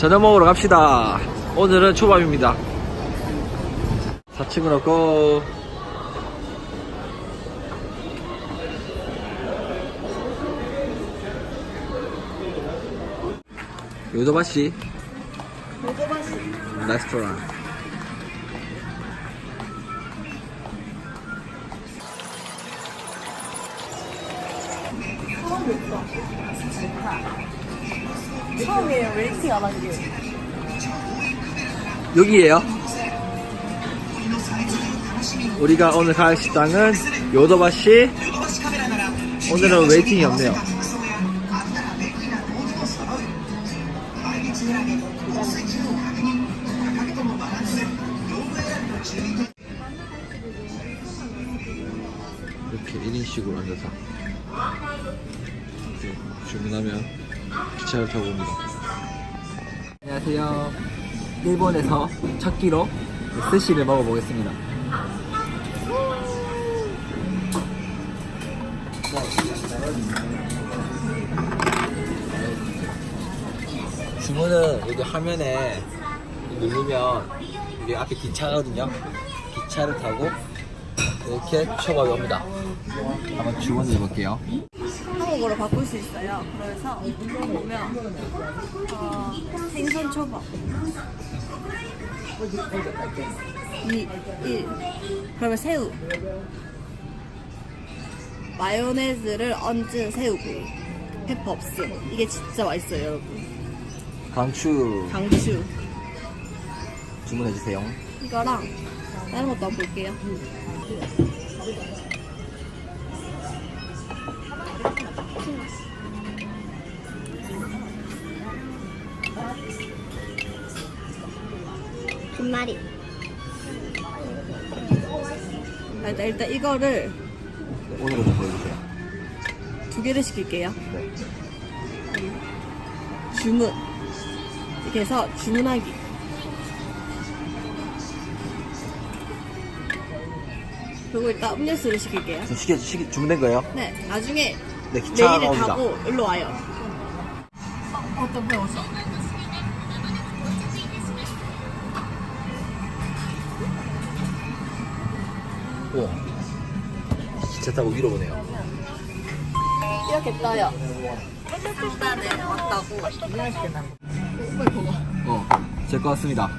저녁 먹으러 갑시다. 오늘은 초밥입니다. 4층으로 고. 요도바시 먹어봤어. 레스토랑. 처음이에요. 웨이팅 안 한 게. 여기에요. 우리가 오늘 갈 식당은 요도바시. 오늘은 웨이팅이 없네요. 이렇게 1인식으로 앉아서 주문하면 기차를 타고 옵니다. 안녕하세요. 일본에서 첫 끼로 스시를 먹어보겠습니다. 주문은 여기 화면에 누르면 여기 앞에 기차거든요. 기차를 타고 이렇게 초밥이 옵니다. 한번 주문을 해볼게요. 한국어로 바꿀 수 있어요. 그래서 보면 어, 생선 초밥. 2, 1 그러면 새우. 마요네즈를 얹은 새우구이 페퍼업스 이게 진짜 맛있어요 여러분. 강추. 강추. 주문해주세요. 이거랑 다른 것도 한번 볼게요 아, 일단, 일단 이거를 오늘은 좀 보여주세요. 두 개를 시킬게요 네. 주문 이렇게 해서 주문하기 그리고 일단 음료수를 시킬게요 지금 시계, 시계 주문된 거예요? 네 나중에 네, 기차가 내일을 옵니다. 타고 일로 와요 어, 어떤 분 오셨 기차 타고 위로 보 네요. 이렇게 떠요. 상단에 왔다고. 어, 제 거 같습니다.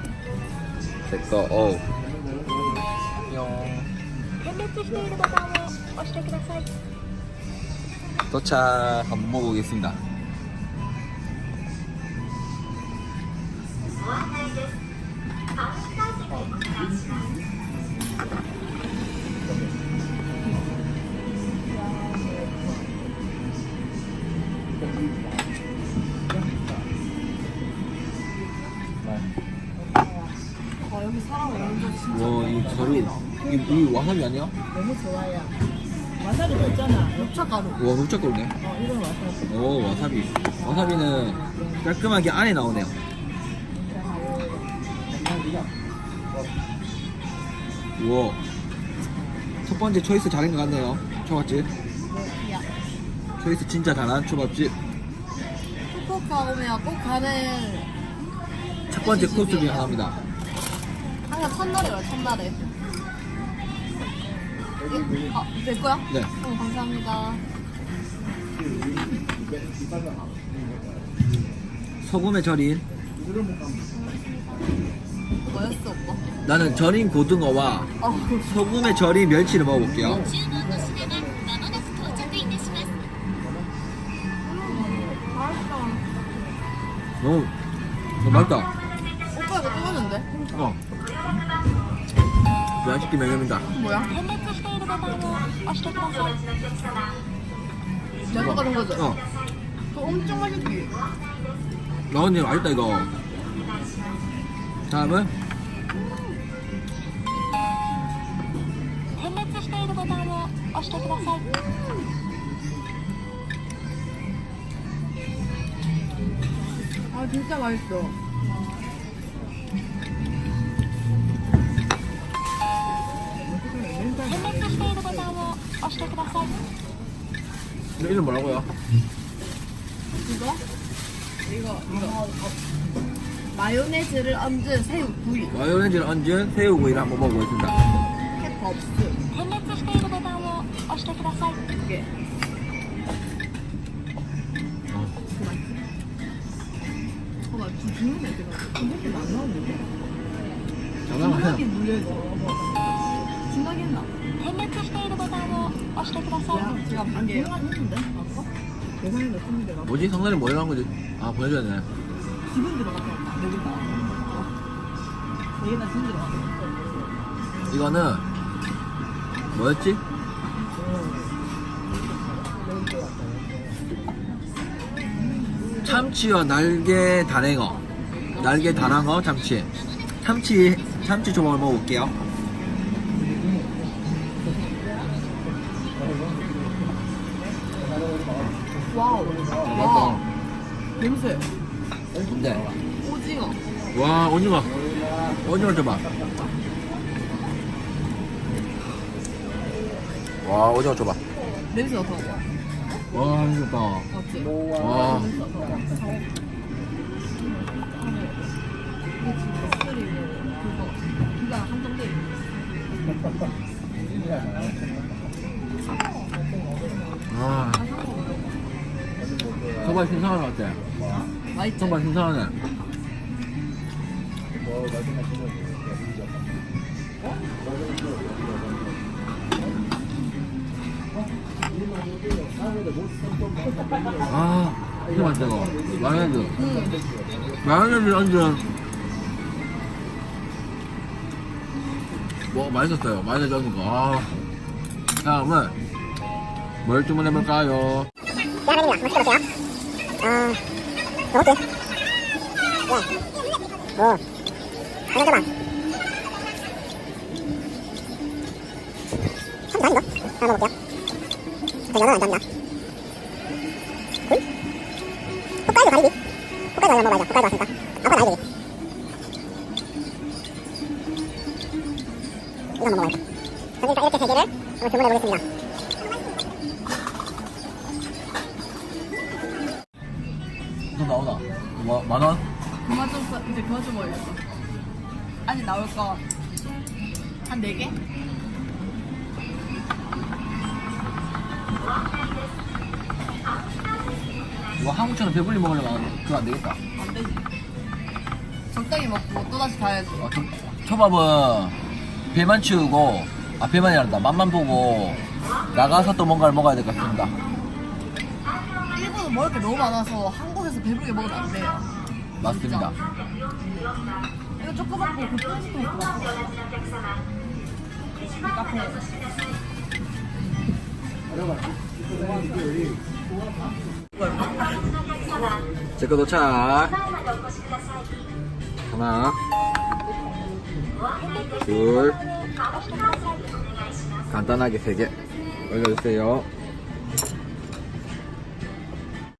제 거 어. 도착 한번 먹어보겠습니다. 와, 이 가루. 이게, 이게 와사비 아니야? 너무 좋아요 와사비도 있잖아 녹차 가루 와, 흑자거리네. 어 이건 와사비 오, 와사비. 와사비는 깔끔하게 안에 나오네요. 우와. 첫 번째 초이스 잘한 것 같네요. 초밥집. 초이스 진짜 잘한 초밥집. 후쿠오카 오면 꼭 가는 첫 번째 코스 중에 하나입니다. 항상 첫날에 와요 첫날에 아, 내 거야? 네. 어, 감사합니다 소금에 절인. 뭐였어 오빠? 나는 절인 고등어와 어, 소금에 절인 멸치를 먹어볼게요. 注文の品がまもなく到着いたします。 맛있다 너무, 너무 맛있다. 맛있게 먹습니다. 뭐야? 어. 내가 가는 거죠? 어. 그 엄청 맛있지? 라온님 맛있다 이거. 다음은 아 진짜 맛있어. ンを押してください。 이거 이름 뭐라고요? 이거? 이거 이거 마요네즈를 얹은 새우 구이. 마요네즈를 얹은 새우구이를 한번 먹어보겠습니다. 캡업스. 点滅しているボタンを押してください 이게. 어. 어, 나 지금 죽는 애들가 이렇게 안 나오는데. 장난 아니야. 중각이 물려있어. 생각했나? 핸드 카페이드 버전으로 오시게 되었어요. 야, 제가 반개 해놨는데? 내가 뭐지? 성날이 뭐라고 한 거지? 아, 보여줘야 되네. 지금 들어갔다. 이거는, 뭐였지? 참치와 날개 다랭어 날개 다랑어 참치 참치 참치 조금 먹어볼게요 오징어 오징어 줘봐 와 오징어 줘봐 냄새 어떠고? 와 미쳤다 맞지? 와 냄새 어떠고? 이게 스리고 그거 기가 한정돼 아, 정말 신선한 것 같아? 정말 신선하네 아 이거 맛있다 이거 마요네즈 마요네즈 얹은 뭐 맛있었어요 마요네즈 얹은 거 아. 다음은 뭘 주문해볼까요? 대한민국이야. 맛있게 볼게요. 아, 먹을게. 네. 오. 하나 줘봐. 참 다행이다. 하나 먹을게요. 자, 연어는 안 잡니다. 굴? 홋카이도 가리비. 홋카이도 한번 먹어야죠. 홋카이도 왔으니까. 아빠 나이 되지. 이거 한번 먹어야죠. 그러니까 이렇게 세 개를 한번 주문해 보겠습니다. 또 나오나? 뭐, 만 원? 그만 좀 써- 이제 그만 좀 먹어야겠어 아니 나올 거 한 4개? 이거 한국처럼 배불리 먹으려면 그거 안 되겠다. 안 되지 적당히 먹고 또다시 가야지 어, 초, 초밥은 배만 치우고, 아, 배만이 아니다. 맛만 보고, 나가서 또 뭔가를 먹어야 될 것 같습니다. 일본은 먹을 게 너무 많아서 한국에서 배부르게 먹으면 안 돼요 맞습니다. 이거 조그맣고 그 있고 이 카페 제거 도착. 하나, 둘, 간단하게 세 개. 올려주세요.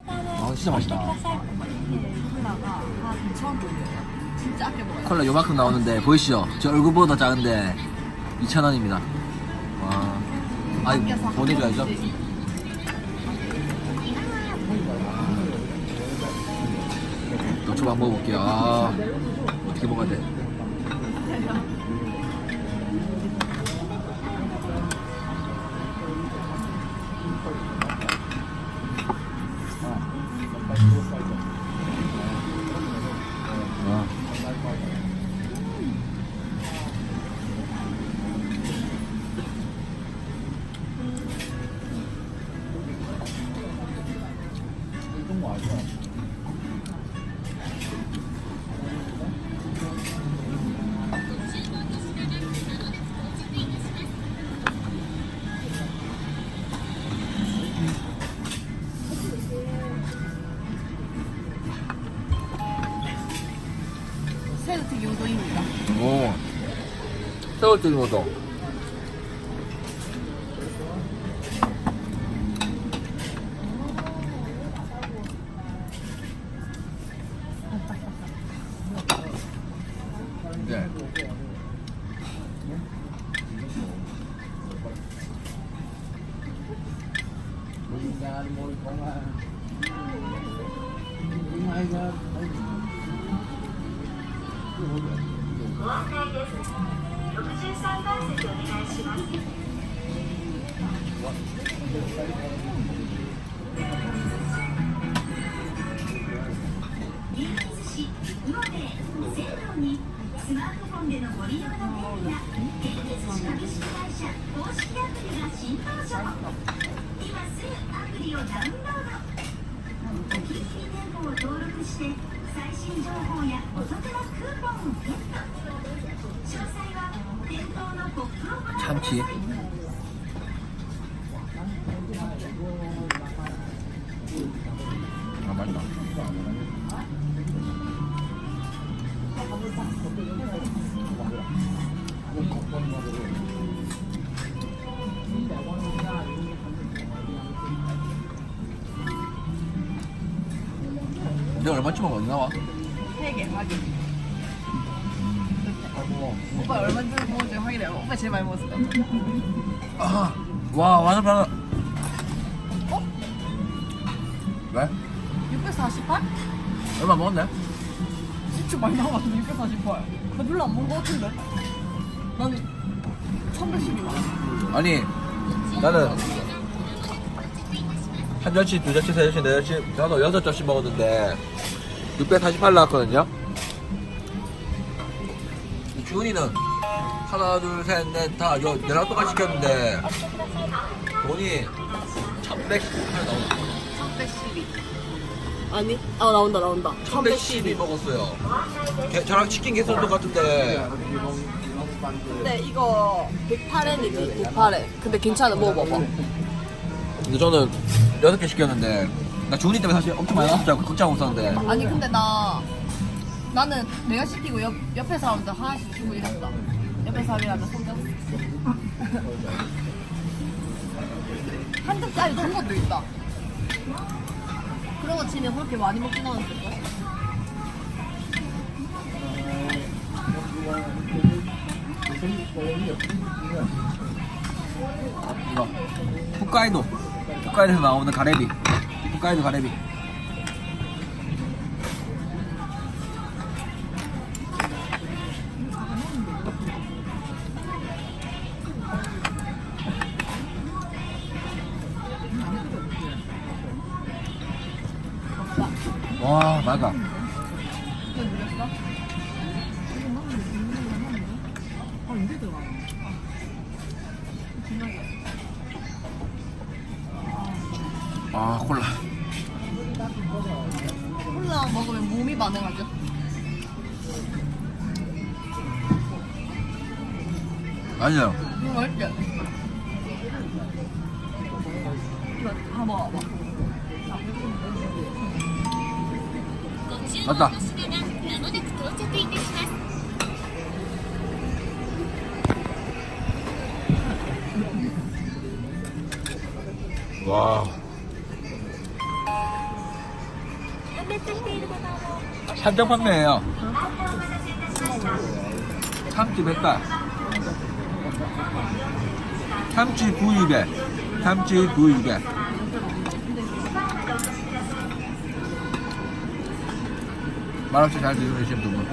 아, 진짜 맛있다. 콜라가 한 2,000원 돈이에요 진짜 아껴 먹어요 콜라 요만큼 나오는데 보이시죠? 제 얼굴보다 작은데 2,000원입니다. 와. 아이 아껴서 보내줘야죠. 하지. 또 초밥 먹어볼게요. 아, 어떻게 먹어야 돼? 새우튀김 우동. Thank you. 이제 얼마쯤 어디 나와? 3개 확인. 오빠 얼마 전에 먹었는지 확인해. 오빠 제일 많이 먹었어. 아, 와 완전 많아. 어? 왜? 648? 얼마 먹었네? 진짜 많이 나와가지고 648. 나 별로 안 먹은 거 같은데? 나는 1112만. 아니 나는 한 잔씩, 두 잔씩, 세 잔씩, 네 잔씩 저도 여섯 잔씩 먹었는데 648 나왔거든요. 주은이는 하나, 둘, 셋, 넷, 다 여, 열한 동안 시켰는데 돈이 1118 나온다. 1112. 아니? 아 나온다 나온다. 1112 먹었어요. 걔- 저랑 치킨 개수는 똑같은데 근데 이거 108엔이지 108엔. 근데 괜찮아 먹어봐봐. 근데 저는 여섯 개 시켰는데 나 주은이 때문에 사실 엄청 많이 나왔다고 걱정하고 있었는데 아니 근데 나 나는 내가 시키고 옆, 옆에 사람들 하나씩 주고 이랬다. 옆에 사람이라면 손잡. 한 득짜리 준 것도 있다. 그런 거 치면 그렇게 많이 먹진 않았을까? 이거 홋카이도 홋카이도에서 나오는 가래비 홋카이도 가래비. 와 맞아 와. 산적 판매예요. 참치 백발. 참치 구이배. 참치 구이배. 말없이 잘 드시는 두 분.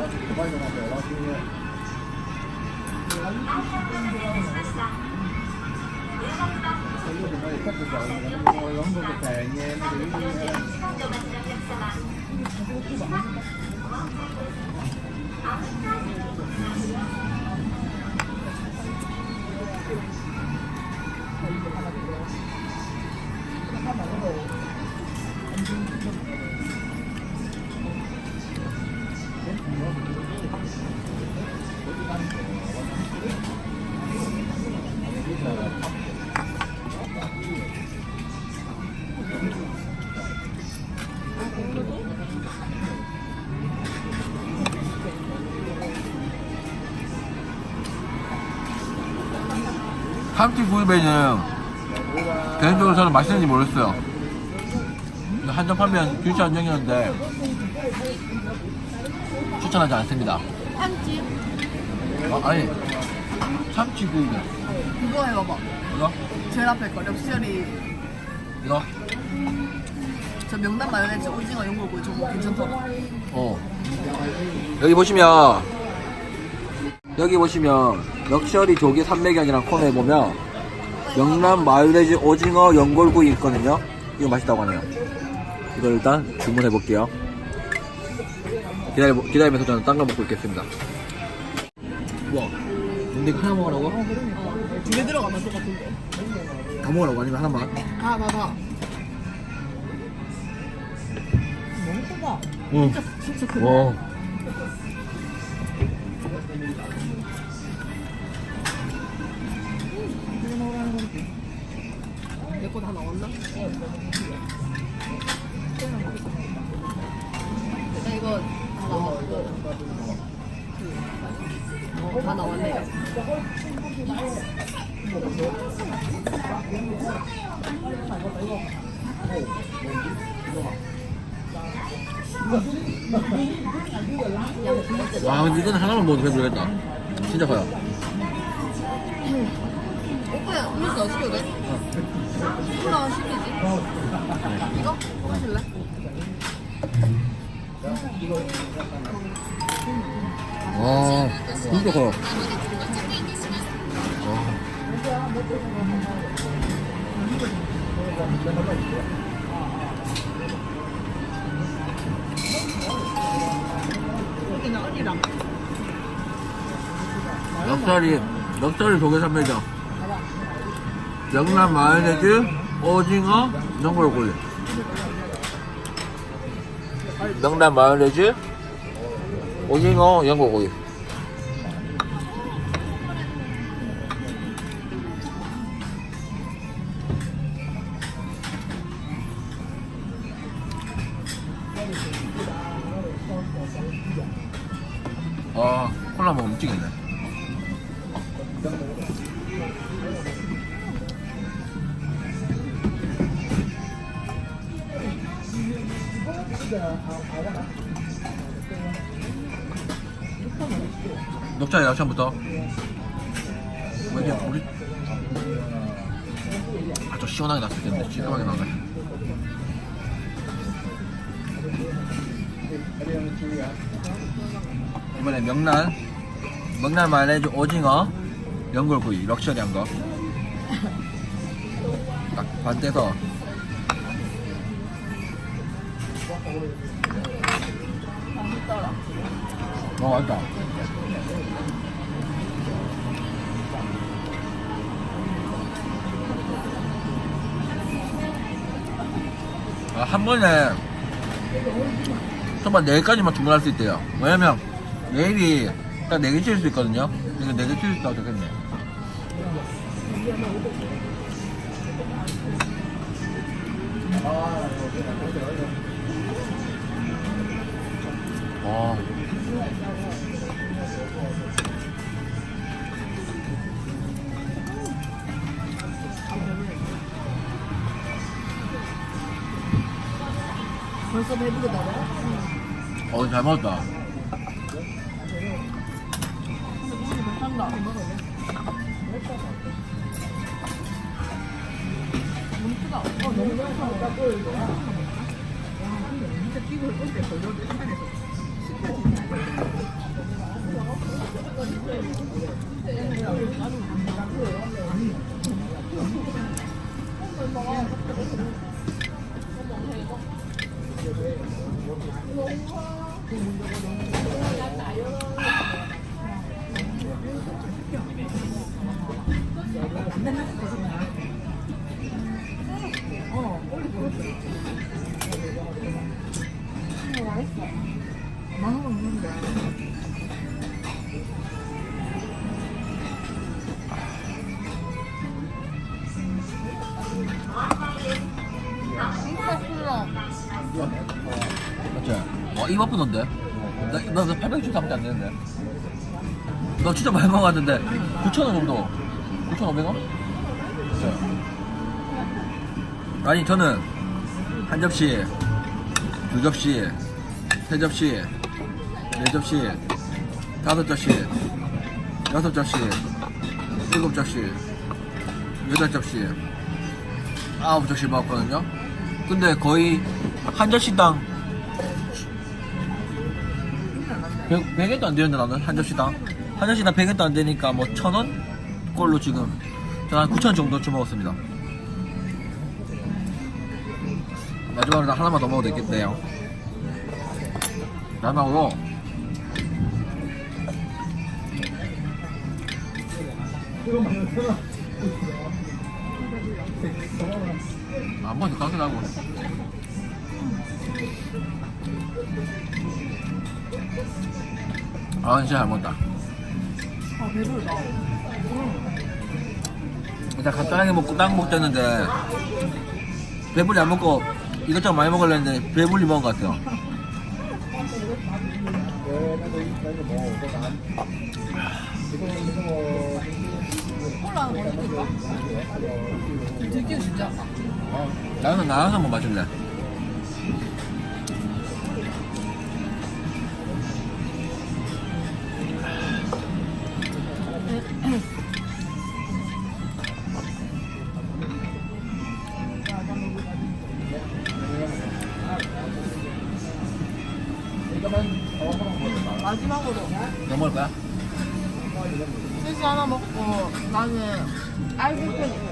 참치 구이배는 개인적으로 저는 맛있는지 모르겠어요 한정 판매는 규칙 한정이었는데 추천하지 않습니다 참치 어, 아니 참치 구이배 그거 해봐봐. 이거? 제일 앞에 거 렵시얼이 이거? 저 명란 마요네즈 오징어 연골고기 저거 괜찮더라. 어. 여기 보시면 여기 보시면 럭셔리 조개 삼매경이랑 코너에 보면 영남 마요네즈 오징어 연골구이 있거든요. 이거 맛있다고 하네요. 이걸 일단 주문해 볼게요. 기다려, 기다리면서 저는 딴 거 먹고 있겠습니다. 우와. 근데 하나 먹으라고? 두개 들어가면 똑같은데. 다 먹으라고 아니면 하나만? 아, 봐봐. 너무 크다. 응. 진짜 크다. 와. 내거 다 나왔나? 나 이거 다 나왔고. 어, 다 나왔네요. 와, 근데 이건 하나만 먹어도 배부르겠다. 진짜 커요. 오빠 음료수 더 시켜도 돼? 콜라 시키지? 이거? 마실래? 와, 진짜 언니랑 넉살이, 넉살이 조개 삼매장. 영남 마요네즈, 오징어, 전골고기. 명란 마요네즈, 오징어, 연골고기. 아, 녹차에 약찬부터. 왜 이렇게 우리 아주 시원하게 났을 텐데 시원하게 나네. 이번에 명란. 명란 마요네즈 오징어. 연골구이 럭셔리 한 거. 딱 반대서 맛있다. 아, 한 번에 정말 4개까지만 주문할 수 있대요. 왜냐면 내일이 딱 4개 칠수 있거든요. 이거 4개 칠수 있다고 적겠네 와 벌써 배부르다. 어, 잘 먹었다. 괜찮다. 너무 크다. 어, 너무 크다. 진짜 와, 입 아프던데? 나, 나, 나 800주밖에 안 되는데. 너 진짜 많이 먹었는데, 9,000원 정도. 9,500원? 아니, 저는 한 접시, 두 접시, 세 접시, 네 접시, 다섯 접시, 여섯 접시, 일곱 접시, 여덟 접시, 아홉 접시 먹었거든요. 근데 거의 한 접시당 100, 100엔도 안 되는데 나는 한 접시당 화장실 다 100원도 안 되니까 뭐 천 원 꼴로 지금 저한 9천 원 정도 주 먹었습니다. 마지막으로 나 하나만 더 먹어도 되겠네요. 마지막으로 안 먹어도 가게 나고 아 진짜 잘 먹었다 아 배부르다. 일단 간단하게 먹고 딱 먹자는데 배불리 안 먹고 이것저것 많이 먹으려는데 배불리 먹은 것 같아요 콜라 시킬까? 들기가 진짜. 나는 나가서 한번 마실래 마지막으로 너 먹을 거야? 스시 하나 먹고 나는 아이스크림.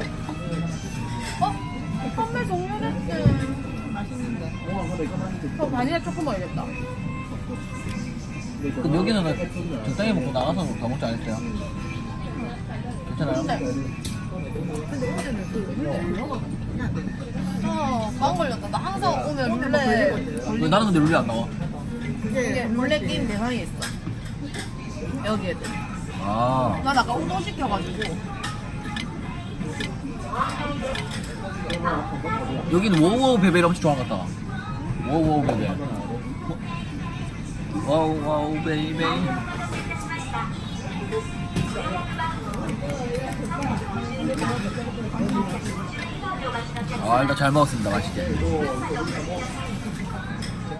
맛있는데. 저 바닐라 초코 먹어야겠다. 그럼 여기는 적당히 먹고 나가서 더 먹지 않았어요? 괜찮아요? 근데 그 룰레. 어, 빵 걸렸다. 나 항상 오면 룰레 왜 나는 근데 룰이 안 나와? 이게 룰레 게임 대상에 있어. 여기 애들. 아 난 아까 우동 시켜가지고 여기는 워우워우 베베를 엄청 같다 워우워우 베베 워우워우 베이베 아 일단 잘 먹었습니다 맛있게.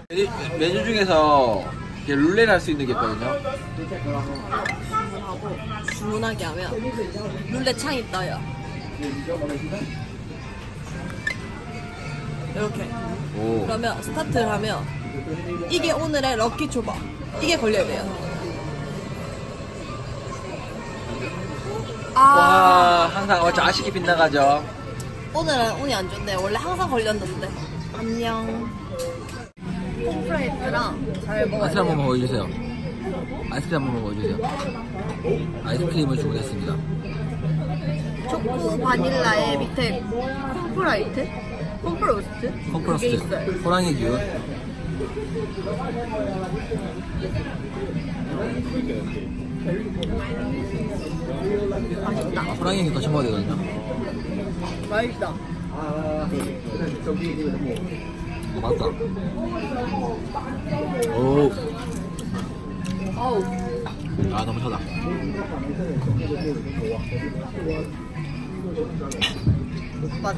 메뉴, 메뉴 중에서 이렇게 룰렛 할 수 있는 게 있거든요. 주문하게 하면 룰레 창이 떠요. 이렇게. 오. 그러면 스타트를 하면 이게 오늘의 럭키 초밥. 이게 걸려야 돼요. 아 와 항상 어쩌 아쉽게 빗나가죠 오늘은 운이 안 좋네. 원래 항상 걸렸는데. 안녕. 잘 먹어야 아이스크림 한번. 먹어주세요 아이스크림 한번 먹어주세요 아이스크림을 주문했습니다 초코 바닐라에 밑에 콤프라이트? 있어요. 컴프러스트 호랑이 귤 맛있다. 아, 호랑이 귤 같이 먹어야 되거든요 맛있다. 이거 맞다 오. 어우. 아 너무 차다 맛.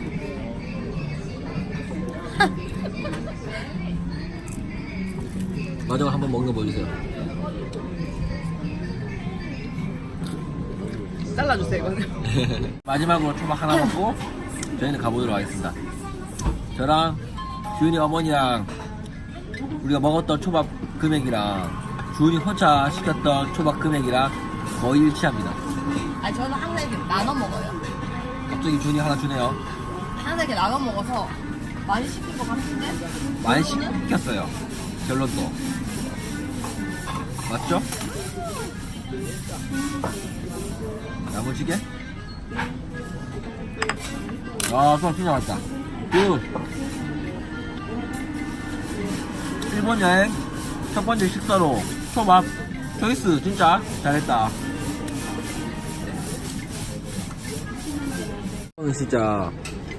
마지막 한번 먹는 거 보여주세요 잘라주세요, 이거는. 마지막으로 초밥 하나 먹고 저희는 가보도록 하겠습니다 저랑 주윤이 어머니랑 우리가 먹었던 초밥 금액이랑 주윤이 혼자 시켰던 초밥 금액이랑 거의 일치합니다 아니, 저는 항상 이렇게 나눠 먹어요. 갑자기 주윤이 하나 주네요 항상 이렇게 나눠 먹어서 많이 시킨 것 같은데? 많이 시켰어요. 결론도. 맞죠? 야무지게? 아, 수학 진짜 맛있다. 굿! 일본 여행 첫 번째 식사로 초밥 초이스 진짜 잘했다. 진짜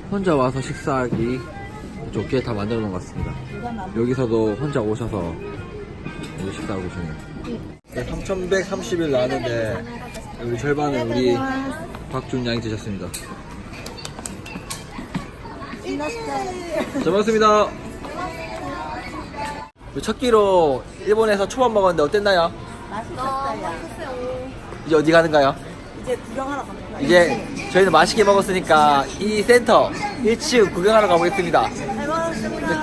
혼자 와서 식사하기 좋게 다 만들어 놓은 것 같습니다. 여기서도 혼자 오셔서 여기 식사하고 계시네요. 네, 3,130일 나왔는데 여기 절반은 우리 박준 양이 드셨습니다. 잘 먹었습니다. 첫 끼로 일본에서 초밥 먹었는데 어땠나요? 이제 어디 가는가요? 이제 구경하러 갑니다. 이제 저희는 맛있게 먹었으니까 이 센터 1층 구경하러 가보겠습니다.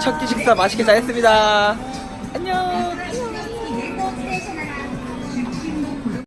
첫 끼 식사 맛있게 잘 했습니다. 안녕.